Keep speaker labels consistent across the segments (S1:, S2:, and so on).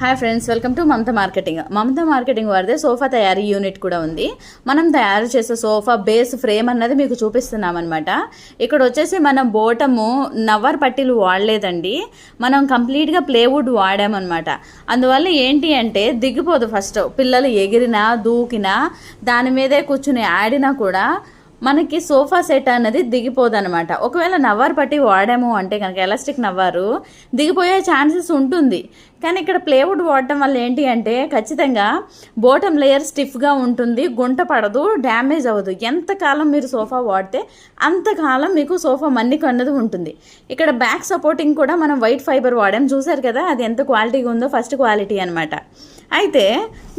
S1: Hi friends welcome to Mamata marketing Mamata marketing వారిదే sofa తయారీ unit కూడా ఉంది. మనం తయారు చేసే సోఫా బేస్ ఫ్రేమ్ అన్నది మీకు చూపిస్తున్నాం అనమాట ఇక్కడ వచ్చేసి మనం బోటము నవ్వర్ పట్టీలు వాడలేదండి. మనం కంప్లీట్గా ప్లేవుడ్ వాడామన్నమాట. అందువల్ల ఏంటి అంటే దిగిపోదు ఫస్ట్ పిల్లలు ఎగిరినా దూకినా దాని మీదే కూర్చుని ఆడినా కూడా మనకి సోఫా సెట్ అనేది దిగిపోదనమాట ఒకవేళ నవ్వారు పట్టి వాడాము అంటే కనుక ఎలాస్టిక్ నవ్వారు దిగిపోయే ఛాన్సెస్ ఉంటుంది. కానీ ఇక్కడ ప్లేవుడ్ వాడటం వల్ల ఏంటి అంటే ఖచ్చితంగా బోటం లేయర్ స్టిఫ్గా ఉంటుంది గుంట పడదు డ్యామేజ్ అవ్వదు. ఎంతకాలం మీరు సోఫా వాడితే అంతకాలం మీకు సోఫా మన్నిక అన్నది ఉంటుంది. ఇక్కడ బ్యాక్ సపోర్టింగ్ కూడా మనం వైట్ ఫైబర్ వాడాం. చూసారు కదా అది ఎంత క్వాలిటీగా ఉందో ఫస్ట్ క్వాలిటీ అనమాట అయితే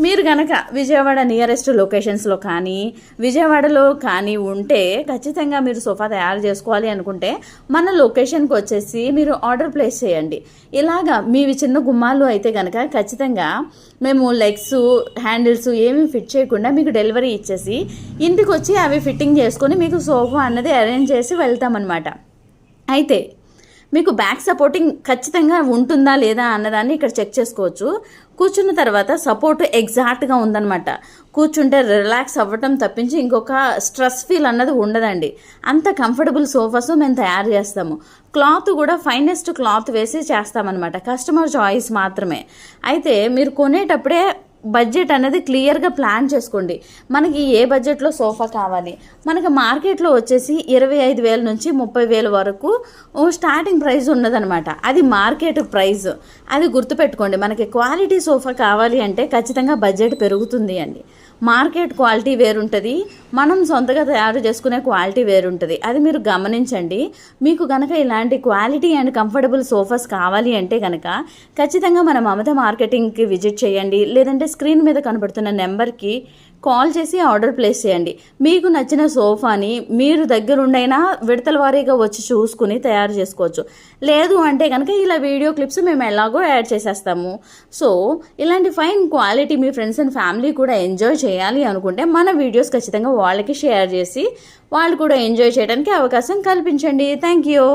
S1: మీరు గనక విజయవాడ నియరెస్ట్ లొకేషన్స్లో కానీ విజయవాడలో కానీ ఉంటే ఖచ్చితంగా మీరు సోఫా తయారు చేసుకోవాలి అనుకుంటే మన లొకేషన్కి వచ్చేసి మీరు ఆర్డర్ ప్లేస్ చేయండి. ఇలాగా మీవి చిన్న గుమ్మాలు అయితే కనుక ఖచ్చితంగా మేము లెగ్స్ హ్యాండిల్స్ ఏమీ ఫిట్ చేయకుండా మీకు డెలివరీ ఇచ్చేసి ఇంటికి వచ్చి అవి ఫిట్టింగ్ చేసుకొని మీకు సోఫా అన్నది అరేంజ్ చేసి వెళ్తామన్నమాట. అయితే మీకు బ్యాక్ సపోర్టింగ్ ఖచ్చితంగా ఉంటుందా లేదా అన్నదాన్ని ఇక్కడ చెక్ చేసుకోవచ్చు. కూర్చున్న తర్వాత సపోర్ట్ ఎగ్జాక్ట్గా ఉందన్నమాట. కూర్చుంటే రిలాక్స్ అవ్వటం తప్పించి ఇంకొక స్ట్రెస్ ఫీల్ అన్నది ఉండదండి. అంత కంఫర్టబుల్ సోఫాస్ మేము తయారు చేస్తాము. క్లాత్ కూడా ఫైనెస్ట్ క్లాత్ వేసి చేస్తామన్నమాట. కస్టమర్ చాయిస్ మాత్రమే. అయితే మీరు కొనేటప్పుడే బడ్జెట్ అనేది క్లియర్గా ప్లాన్ చేసుకోండి. మనకి ఏ బడ్జెట్లో సోఫా కావాలి? మనకి మార్కెట్లో వచ్చేసి ఇరవై ఐదు వేల నుంచి ముప్పై వేల వరకు స్టార్టింగ్ ప్రైస్ ఉన్నదనమాట. అది మార్కెట్ ప్రైస్. అది గుర్తుపెట్టుకోండి. మనకి క్వాలిటీ సోఫా కావాలి అంటే ఖచ్చితంగా బడ్జెట్ పెరుగుతుంది అండి. మార్కెట్ క్వాలిటీ వేరుంటుంది మనం సొంతగా తయారు చేసుకునే క్వాలిటీ వేరుంటుంది. అది మీరు గమనించండి. మీకు కనుక ఇలాంటి క్వాలిటీ అండ్ కంఫర్టబుల్ సోఫాస్ కావాలి అంటే కనుక ఖచ్చితంగా మన మమత మార్కెటింగ్కి విజిట్ చేయండి. లేదంటే స్క్రీన్ మీద కనబడుతున్న నెంబర్కి కాల్ చేసి ఆర్డర్ ప్లేస్ చేయండి. మీకు నచ్చిన సోఫాని మీరు దగ్గరుండైనా విడతల వారీగా వచ్చి చూసుకుని తయారు చేసుకోవచ్చు. లేదు అంటే కనుక ఇలా వీడియో క్లిప్స్ మేము ఎలాగో యాడ్ చేసేస్తాము. సో ఇలాంటి ఫైన్ క్వాలిటీ మీ ఫ్రెండ్స్ అండ్ ఫ్యామిలీ కూడా ఎంజాయ్ చేయాలి అనుకుంటే మన వీడియోస్ ఖచ్చితంగా వాళ్ళకి షేర్ చేసి వాళ్ళు కూడా ఎంజాయ్ చేయడానికి అవకాశం కల్పించండి. Thank you.